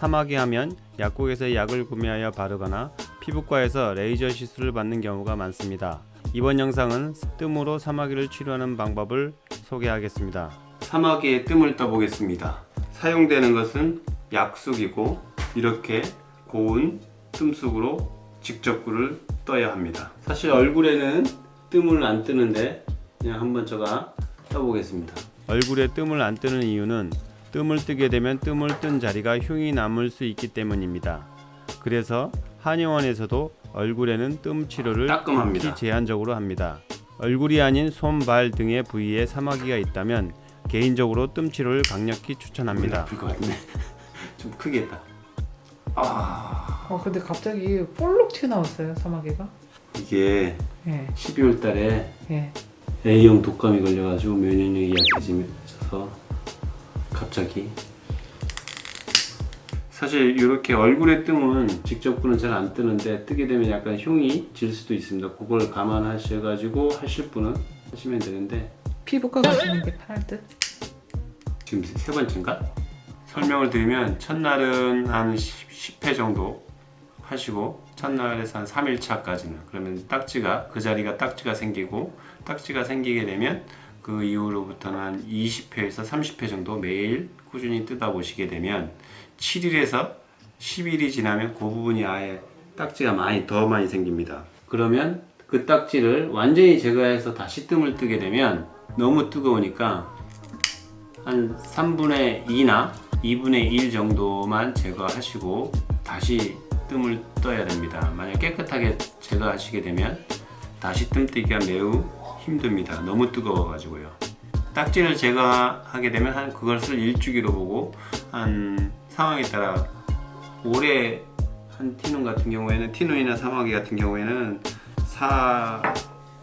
사마귀 하면 약국에서 약을 구매하여 바르거나 피부과에서 레이저 시술을 받는 경우가 많습니다. 이번 영상은 뜸으로 사마귀를 치료하는 방법을 소개하겠습니다. 사마귀의 뜸을 떠보겠습니다. 사용되는 것은 약쑥이고 이렇게 고운 뜸쑥으로 직접 꿀을 떠야 합니다. 사실 얼굴에는 뜸을 안 뜨는데 그냥 한번 제가 떠보겠습니다. 얼굴에 뜸을 안 뜨는 이유는 뜸을 뜨게 되면 뜸을 뜬 자리가 흉이 남을 수 있기 때문입니다. 그래서 한의원에서도 얼굴에는 뜸 치료를 따끔합니다. 제한적으로 합니다. 얼굴이 아닌 손, 발 등의 부위에 사마귀가 있다면 개인적으로 뜸 치료를 강력히 추천합니다. 아플 것 같네. 좀 크게 했다. 어 근데 갑자기 볼록 튀어나왔어요 사마귀가. 이게 예, 12월 달에 예. A형 독감이 걸려가지고 면역력이 약해지면서 갑자기 사실 이렇게 얼굴에 뜸은 직접 꿀은 잘 안 뜨는데 뜨게 되면 약간 흉이 질 수도 있습니다. 그걸 감안하셔가지고 하실 분은 하시면 되는데 피부과 가시는 게 편할 듯. 지금 세 번째인가? 설명을 드리면 첫날은 한 10, 회 정도 하시고 첫날에서 한 3일차까지는 그러면 딱지가 그 자리가 딱지가 생기고 딱지가 생기게 되면 그 이후로부터는 한 20회에서 30회 정도 매일 꾸준히 뜯어 보시게 되면 7일에서 10일이 지나면 그 부분이 아예 딱지가 많이 더 많이 생깁니다. 그러면 그 딱지를 완전히 제거해서 다시 뜸을 뜨게 되면 너무 뜨거우니까 한 3분의 2나 2분의 1 정도만 제거하시고 다시 뜸을 떠야 됩니다. 만약 깨끗하게 제거하시게 되면 다시 뜸 뜨기가 매우 힘듭니다. 너무 뜨거워가지고요. 딱지를 제거하게 되면 한 그것을 일주기로 보고 한 상황에 따라 오래 한 티눈 같은 경우에는 티눈이나 사마귀 같은 경우에는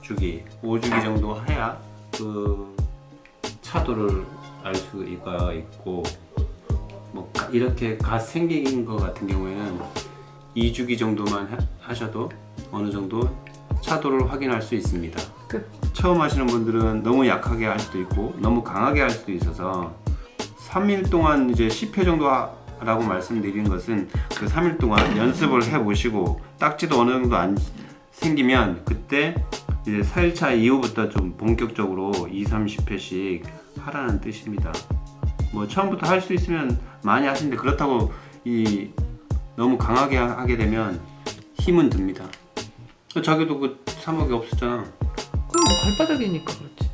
4주기, 5주기 정도 해야 그 차도를 알 수가 있고 뭐 가- 이렇게 갓 생긴 것 같은 경우에는 2주기 정도만 하- 하셔도 어느 정도 차도를 확인할 수 있습니다. 끝. 처음 하시는 분들은 너무 약하게 할 수도 있고 너무 강하게 할 수도 있어서 3일 동안 이제 10회 정도 하라고 말씀드리는 것은 그 3일 동안 연습을 해 보시고 딱지도 어느 정도 안 생기면 그때 이제 4일차 이후부터 좀 본격적으로 2, 30회씩 하라는 뜻입니다. 뭐 처음부터 할 수 있으면 많이 하시는데 그렇다고 이 너무 강하게 하- 하게 되면 힘은 듭니다. 자기도 그 사막이 없었잖아. 그럼 발바닥이니까 그렇지.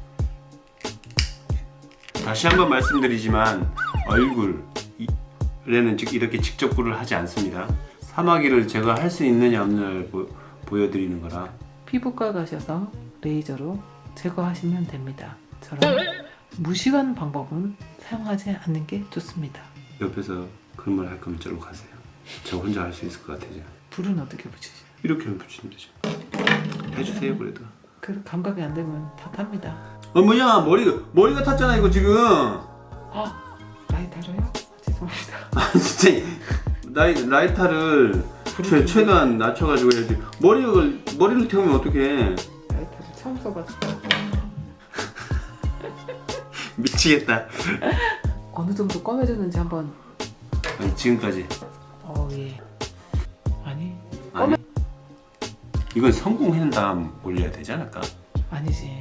다시 한번 말씀드리지만 얼굴에는 즉 이렇게 직접 꿀을 하지 않습니다. 사마귀를 제가 할 수 있느냐 없느냐를 보, 보여드리는 거라 피부과 가셔서 레이저로 제거하시면 됩니다. 저런 무시한 방법은 사용하지 않는 게 좋습니다. 옆에서 그런 말 할 거면 저로 가세요. 저 혼자 할 수 있을 것 같아요. 불은 어떻게 붙이지? 이렇게 하면 붙이면 되죠. 해주세요 그래도. 그 감각이 안 되면 다 탑니다. 어 뭐야 머리가 머리가 탔잖아 이거 지금. 아 나이 다져요? 아, 죄송합니다. 아 진짜 라이 라이터를 최, 최대한 낮춰가지고 해야지. 머리를 머리를 태우면 어떡해? 라이터를 처음 써봐서 미치겠다. 어느 정도 검해졌는지 한번. 아니 지금까지 어 예. 이건 성공한 다음 올려야 되지 않을까? 아니지.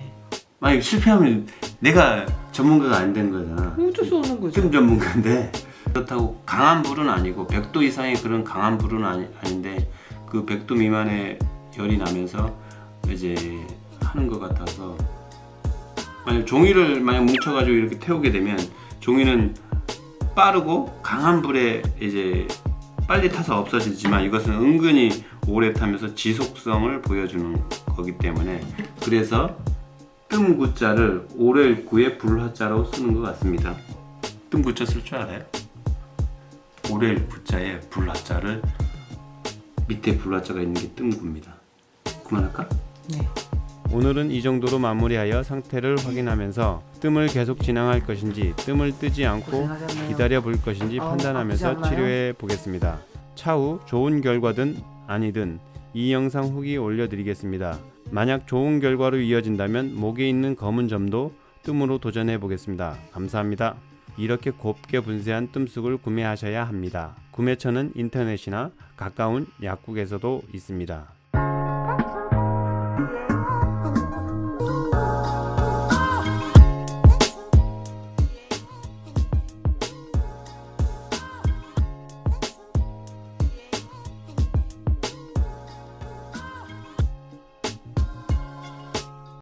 만약 실패하면 내가 전문가가 안 되는 거잖아. 어쩔 수 없는 거죠. 좀 전문가인데 그렇다고 강한 불은 아니고 100도 이상의 그런 강한 불은 아니, 아닌데 그 100도 미만의 열이 나면서 이제 하는 것 같아서 만약 종이를 만약 뭉쳐가지고 이렇게 태우게 되면 종이는 빠르고 강한 불에 이제 빨리 타서 없어지지만 이것은 은근히 오래 타면서 지속성을 보여주는 거기 때문에 그래서 뜸구자를 오렐구의 불화자로 쓰는 것 같습니다. 뜸구자 쓸 줄 알아요? 오렐구자에 불화자를 밑에 불화자가 있는 게 뜸구입니다. 그만할까? 네. 오늘은 이 정도로 마무리하여 상태를 확인하면서 뜸을 계속 진행할 것인지 뜸을 뜨지 않고. 기다려 볼 것인지 판단하면서? 치료해 보겠습니다. 차후 좋은 결과든 아니든 이 영상 후기 올려드리겠습니다. 만약 좋은 결과로 이어진다면 목에 있는 검은 점도 뜸으로 도전해 보겠습니다. 감사합니다. 이렇게 곱게 분쇄한 뜸쑥을 구매하셔야 합니다. 구매처는 인터넷이나 가까운 약국에서도 있습니다.